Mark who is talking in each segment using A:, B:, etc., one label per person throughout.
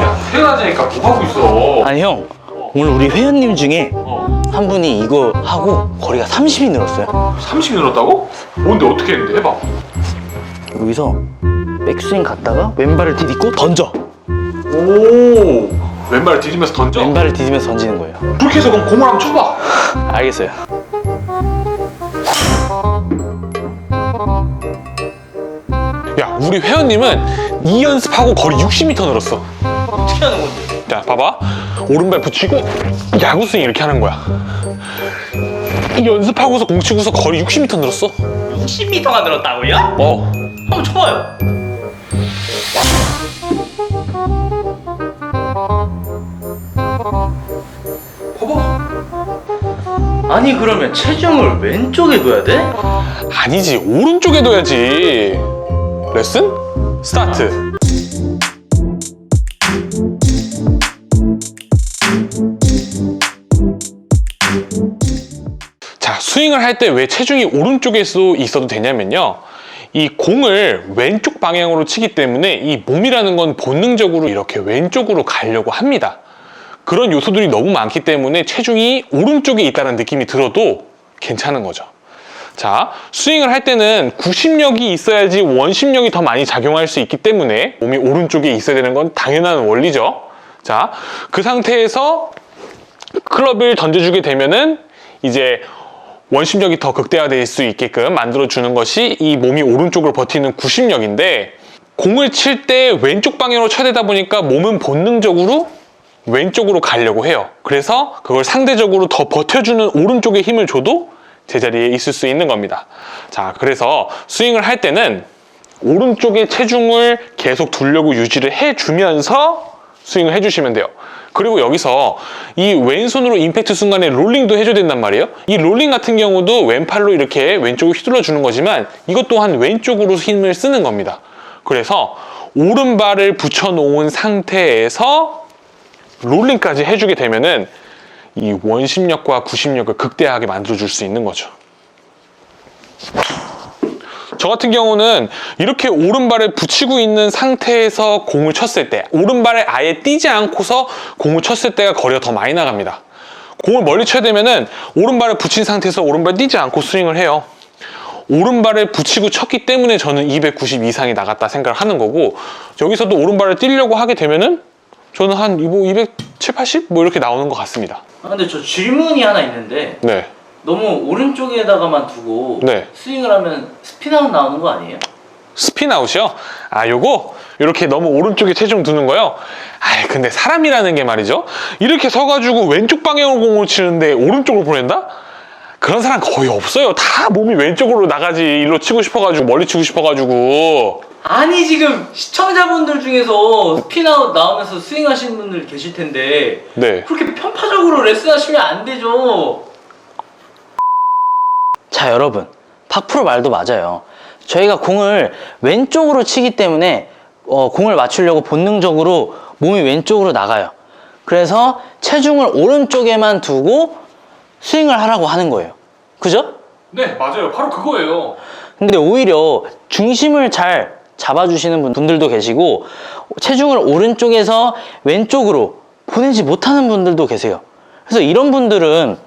A: 야, 태어나자니까 뭐 하고 있어?
B: 아니 형 오늘 우리 회원님 중에
A: 어.
B: 한 분이 이거 하고 거리가 30이 늘었어요
A: 30이 늘었다고? 뭔데 어떻게 했는데? 해봐.
B: 여기서 백스윙 갔다가 왼발을 디딛고 던져
A: 오. 왼발 뒤지면서 던져.
B: 왼발을 디디면서 던지는 거예요
A: 그렇게 해서 그럼 공을 한번 쳐봐.
B: 알겠어요
A: 우리 회원님은 이 연습하고 거리 60m 늘었어.
B: 어떻게 하는 건데?
A: 자, 봐봐. 오른발 붙이고 야구 스윙 이렇게 하는 거야. 이 연습하고서 공 치고서 거리 60m 늘었어.
B: 60m가 늘었다고요?
A: 어.
B: 한번 쳐봐요. 아니 그러면 체중을 왼쪽에 둬야 돼?
A: 아니지, 오른쪽에 둬야지. 레슨? 스타트. 자, 스윙을 할 때 왜 체중이 오른쪽에서 있어도 되냐면요. 이 공을 왼쪽 방향으로 치기 때문에 이 몸이라는 건 본능적으로 이렇게 왼쪽으로 가려고 합니다. 그런 요소들이 너무 많기 때문에 체중이 오른쪽에 있다는 느낌이 들어도 괜찮은 거죠. 자, 스윙을 할 때는 구심력이 있어야지 원심력이 더 많이 작용할 수 있기 때문에 몸이 오른쪽에 있어야 되는 건 당연한 원리죠. 자, 그 상태에서 클럽을 던져주게 되면은 이제 원심력이 더 극대화될 수 있게끔 만들어주는 것이 이 몸이 오른쪽으로 버티는 구심력인데 공을 칠 때 왼쪽 방향으로 쳐야 되다 보니까 몸은 본능적으로 왼쪽으로 가려고 해요. 그래서 그걸 상대적으로 더 버텨주는 오른쪽에 힘을 줘도 제자리에 있을 수 있는 겁니다. 자, 그래서 스윙을 할 때는 오른쪽에 체중을 계속 두려고 유지를 해주면서 스윙을 해주시면 돼요. 그리고 여기서 이 왼손으로 임팩트 순간에 롤링도 해줘야 된단 말이에요. 이 롤링 같은 경우도 왼팔로 이렇게 왼쪽으로 휘둘러 주는 거지만 이것 또한 왼쪽으로 힘을 쓰는 겁니다. 그래서 오른발을 붙여놓은 상태에서 롤링까지 해주게 되면은 이 원심력과 구심력을 극대화하게 만들어줄 수 있는 거죠. 저 같은 경우는 이렇게 오른발을 붙이고 있는 상태에서 공을 쳤을 때 오른발을 아예 띄지 않고서 공을 쳤을 때가 거리가 더 많이 나갑니다. 공을 멀리 쳐야 되면은 오른발을 붙인 상태에서 오른발 띄지 않고 스윙을 해요. 오른발을 붙이고 쳤기 때문에 저는 290 이상이 나갔다 생각을 하는 거고 여기서도 오른발을 띄려고 하게 되면은 저는 한 270, 80? 뭐 이렇게 나오는 것 같습니다.
B: 아, 근데 저 질문이 하나 있는데
A: 네.
B: 너무 오른쪽에다가만 두고
A: 네.
B: 스윙을 하면 스피나웃 나오는 거 아니에요?
A: 스피나웃이요? 아, 요거 이렇게 너무 오른쪽에 체중 두는 거요? 아, 근데 사람이라는 게 말이죠. 이렇게 서가지고 왼쪽 방향으로 공을 치는데 오른쪽으로 보낸다? 그런 사람 거의 없어요. 다 몸이 왼쪽으로 나가지. 일로 치고 싶어가지고 멀리 치고 싶어가지고.
B: 아니 지금 시청자분들 중에서 스피나웃 나오면서 스윙하시는 분들 계실 텐데
A: 네.
B: 그렇게 편파적으로 레슨하시면 안 되죠. 자 여러분 박프로 말도 맞아요. 저희가 공을 왼쪽으로 치기 때문에 어, 공을 맞추려고 본능적으로 몸이 왼쪽으로 나가요. 그래서 체중을 오른쪽에만 두고 스윙을 하라고 하는 거예요. 그죠?
A: 네, 맞아요. 바로 그거예요.
B: 근데 오히려 중심을 잘 잡아주시는 분- 분들도 계시고 체중을 오른쪽에서 왼쪽으로 보내지 못하는 분들도 계세요. 그래서 이런 분들은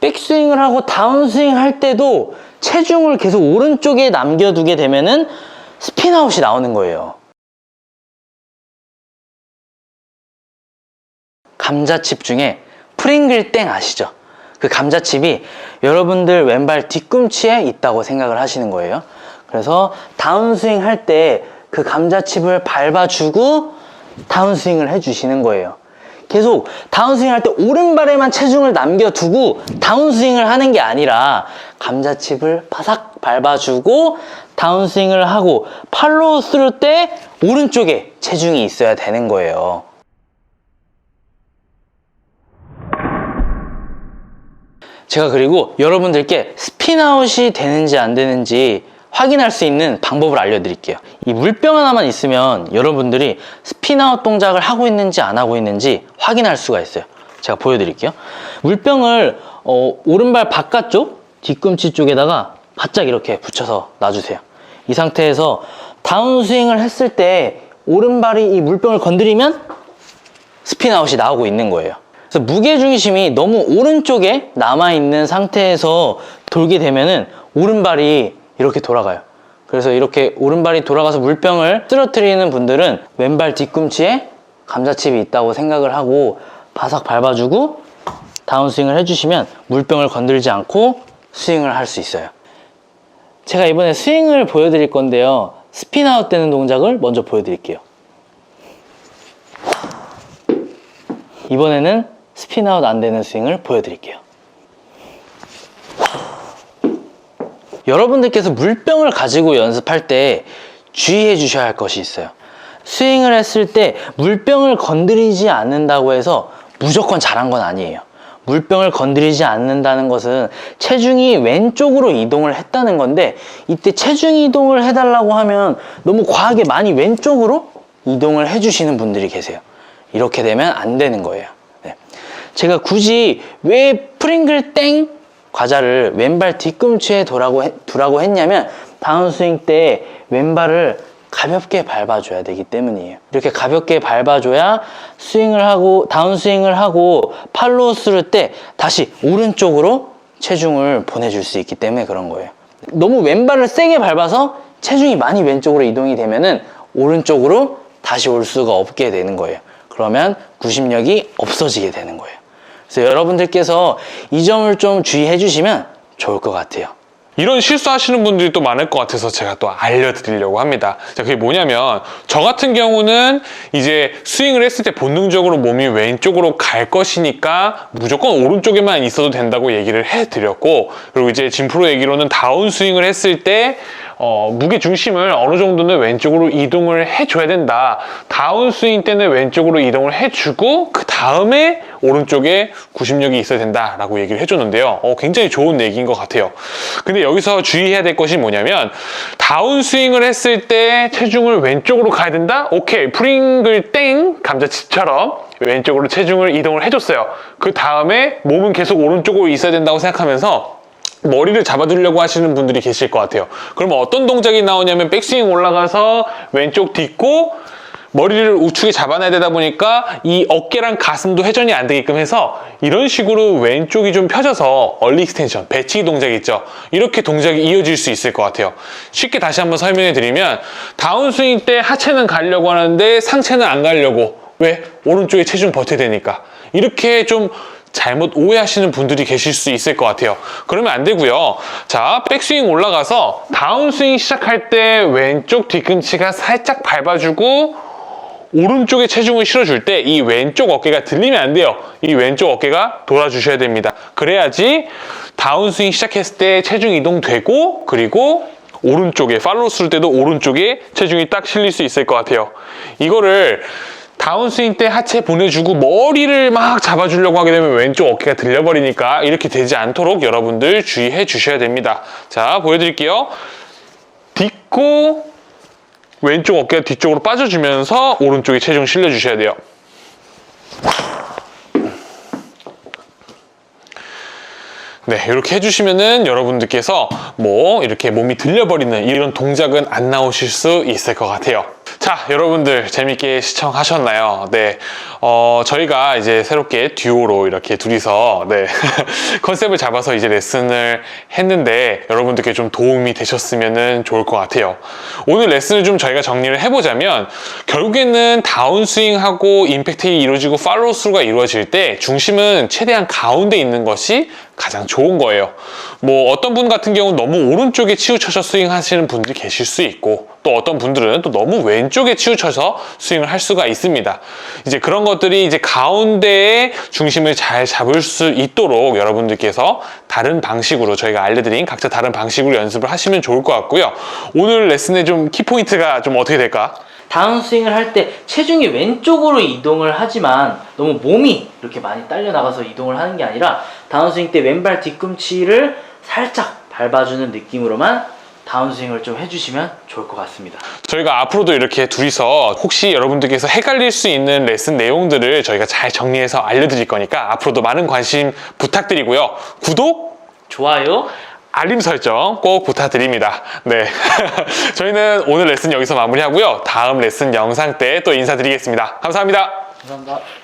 B: 백스윙을 하고 다운스윙 할 때도 체중을 계속 오른쪽에 남겨두게 되면은 스피나웃이 나오는 거예요. 감자칩 중에 프링글 땡 아시죠? 그 감자칩이 여러분들 왼발 뒤꿈치에 있다고 생각을 하시는 거예요. 그래서 다운스윙 할 때 그 감자칩을 밟아주고 다운스윙을 해주시는 거예요. 계속 다운스윙 할 때 오른발에만 체중을 남겨두고 다운스윙을 하는 게 아니라 감자칩을 바삭 밟아주고 다운스윙을 하고 팔로우 스루 때 오른쪽에 체중이 있어야 되는 거예요. 제가 그리고 여러분들께 스피나웃이 되는지 안 되는지 확인할 수 있는 방법을 알려드릴게요. 이 물병 하나만 있으면 여러분들이 스피나웃 동작을 하고 있는지 안 하고 있는지 확인할 수가 있어요. 제가 보여드릴게요. 물병을 어, 오른발 바깥쪽 뒤꿈치 쪽에다가 바짝 이렇게 붙여서 놔주세요. 이 상태에서 다운스윙을 했을 때 오른발이 이 물병을 건드리면 스피나웃이 나오고 있는 거예요. 그래서 무게중심이 너무 오른쪽에 남아있는 상태에서 돌게 되면은 오른발이 이렇게 돌아가요. 그래서 이렇게 오른발이 돌아가서 물병을 쓰러뜨리는 분들은 왼발 뒤꿈치에 감자칩이 있다고 생각을 하고 바삭 밟아주고 다운스윙을 해주시면 물병을 건들지 않고 스윙을 할 수 있어요. 제가 이번에 스윙을 보여드릴 건데요. 스피나웃 되는 동작을 먼저 보여드릴게요. 이번에는 스피나웃 안 되는 스윙을 보여드릴게요. 여러분들께서 물병을 가지고 연습할 때 주의해 주셔야 할 것이 있어요. 스윙을 했을 때 물병을 건드리지 않는다고 해서 무조건 잘한 건 아니에요. 물병을 건드리지 않는다는 것은 체중이 왼쪽으로 이동을 했다는 건데 이때 체중 이동을 해달라고 하면 너무 과하게 많이 왼쪽으로 이동을 해주시는 분들이 계세요. 이렇게 되면 안 되는 거예요. 네. 제가 굳이 왜 프링글 땡 과자를 왼발 뒤꿈치에 두라고, 했, 두라고 했냐면 다운스윙 때 왼발을 가볍게 밟아줘야 되기 때문이에요. 이렇게 가볍게 밟아줘야 스윙을 하고 다운스윙을 하고 팔로우 스루 때 다시 오른쪽으로 체중을 보내줄 수 있기 때문에 그런 거예요. 너무 왼발을 세게 밟아서 체중이 많이 왼쪽으로 이동이 되면은 오른쪽으로 다시 올 수가 없게 되는 거예요. 그러면 구심력이 없어지게 되는 거예요. 그래서 여러분들께서 이 점을 좀 주의해 주시면 좋을 것 같아요.
A: 이런 실수하시는 분들이 또 많을 것 같아서 제가 또 알려드리려고 합니다. 자, 그게 뭐냐면, 저 같은 경우는 이제 스윙을 했을 때 본능적으로 몸이 왼쪽으로 갈 것이니까 무조건 오른쪽에만 있어도 된다고 얘기를 해드렸고, 그리고 이제 진프로 얘기로는 다운 스윙을 했을 때, 어, 무게 중심을 어느 정도는 왼쪽으로 이동을 해줘야 된다. 다운 스윙 때는 왼쪽으로 이동을 해주고, 그 다음에 오른쪽에 구심력이 있어야 된다라고 얘기를 해줬는데요. 어, 굉장히 좋은 얘기인 것 같아요. 근데 여기서 주의해야 될 것이 뭐냐면, 다운 스윙을 했을 때 체중을 왼쪽으로 가야 된다? 오케이. 프링글 땡! 감자칩처럼 왼쪽으로 체중을 이동을 해줬어요. 그 다음에 몸은 계속 오른쪽으로 있어야 된다고 생각하면서 머리를 잡아주려고 하시는 분들이 계실 것 같아요. 그러면 어떤 동작이 나오냐면 백스윙 올라가서 왼쪽 딛고 머리를 우측에 잡아놔야 되다 보니까 이 어깨랑 가슴도 회전이 안 되게끔 해서 이런 식으로 왼쪽이 좀 펴져서 얼리 익스텐션, 배치기 동작 있죠. 이렇게 동작이 이어질 수 있을 것 같아요. 쉽게 다시 한번 설명해 드리면 다운스윙 때 하체는 가려고 하는데 상체는 안 가려고 왜? 오른쪽에 체중 버텨야 되니까 이렇게 좀 잘못 오해하시는 분들이 계실 수 있을 것 같아요. 그러면 안 되고요. 자, 백스윙 올라가서 다운스윙 시작할 때 왼쪽 뒤꿈치가 살짝 밟아주고 오른쪽에 체중을 실어줄 때 이 왼쪽 어깨가 들리면 안 돼요. 이 왼쪽 어깨가 돌아주셔야 됩니다. 그래야지 다운스윙 시작했을 때 체중 이동되고 그리고 오른쪽에 팔로우 스루 때도 오른쪽에 체중이 딱 실릴 수 있을 것 같아요. 이거를 다운스윙 때 하체 보내주고 머리를 막 잡아주려고 하게 되면 왼쪽 어깨가 들려버리니까 이렇게 되지 않도록 여러분들 주의해 주셔야 됩니다. 자, 보여드릴게요. 딛고 왼쪽 어깨가 뒤쪽으로 빠져주면서 오른쪽에 체중 실려주셔야 돼요. 네, 이렇게 해주시면은 여러분들께서 뭐 이렇게 몸이 들려버리는 이런 동작은 안 나오실 수 있을 것 같아요. 자, 여러분들 재밌게 시청하셨나요? 네, 어, 저희가 이제 새롭게 듀오로 이렇게 둘이서 네 컨셉을 잡아서 이제 레슨을 했는데 여러분들께 좀 도움이 되셨으면 좋을 것 같아요. 오늘 레슨을 좀 저희가 정리를 해보자면 결국에는 다운스윙하고 임팩트가 이루어지고 팔로우 스루가 이루어질 때 중심은 최대한 가운데 있는 것이 가장 좋은 거예요. 뭐 어떤 분 같은 경우는 너무 오른쪽에 치우쳐서 스윙 하시는 분들이 계실 수 있고 또 어떤 분들은 또 너무 왼쪽에 치우쳐서 스윙을 할 수가 있습니다. 이제 그런 것들이 이제 가운데에 중심을 잘 잡을 수 있도록 여러분들께서 다른 방식으로 저희가 알려드린 각자 다른 방식으로 연습을 하시면 좋을 것 같고요. 오늘 레슨의 좀 키포인트가 좀 어떻게 될까?
B: 다운스윙을 할 때 체중이 왼쪽으로 이동을 하지만 너무 몸이 이렇게 많이 딸려 나가서 이동을 하는 게 아니라 다운스윙 때 왼발 뒤꿈치를 살짝 밟아주는 느낌으로만 다운스윙을 좀 해주시면 좋을 것 같습니다.
A: 저희가 앞으로도 이렇게 둘이서 혹시 여러분들께서 헷갈릴 수 있는 레슨 내용들을 저희가 잘 정리해서 알려드릴 거니까 앞으로도 많은 관심 부탁드리고요. 구독,
B: 좋아요,
A: 알림 설정 꼭 부탁드립니다. 네. 저희는 오늘 레슨 여기서 마무리하고요. 다음 레슨 영상 때 또 인사드리겠습니다. 감사합니다.
B: 감사합니다.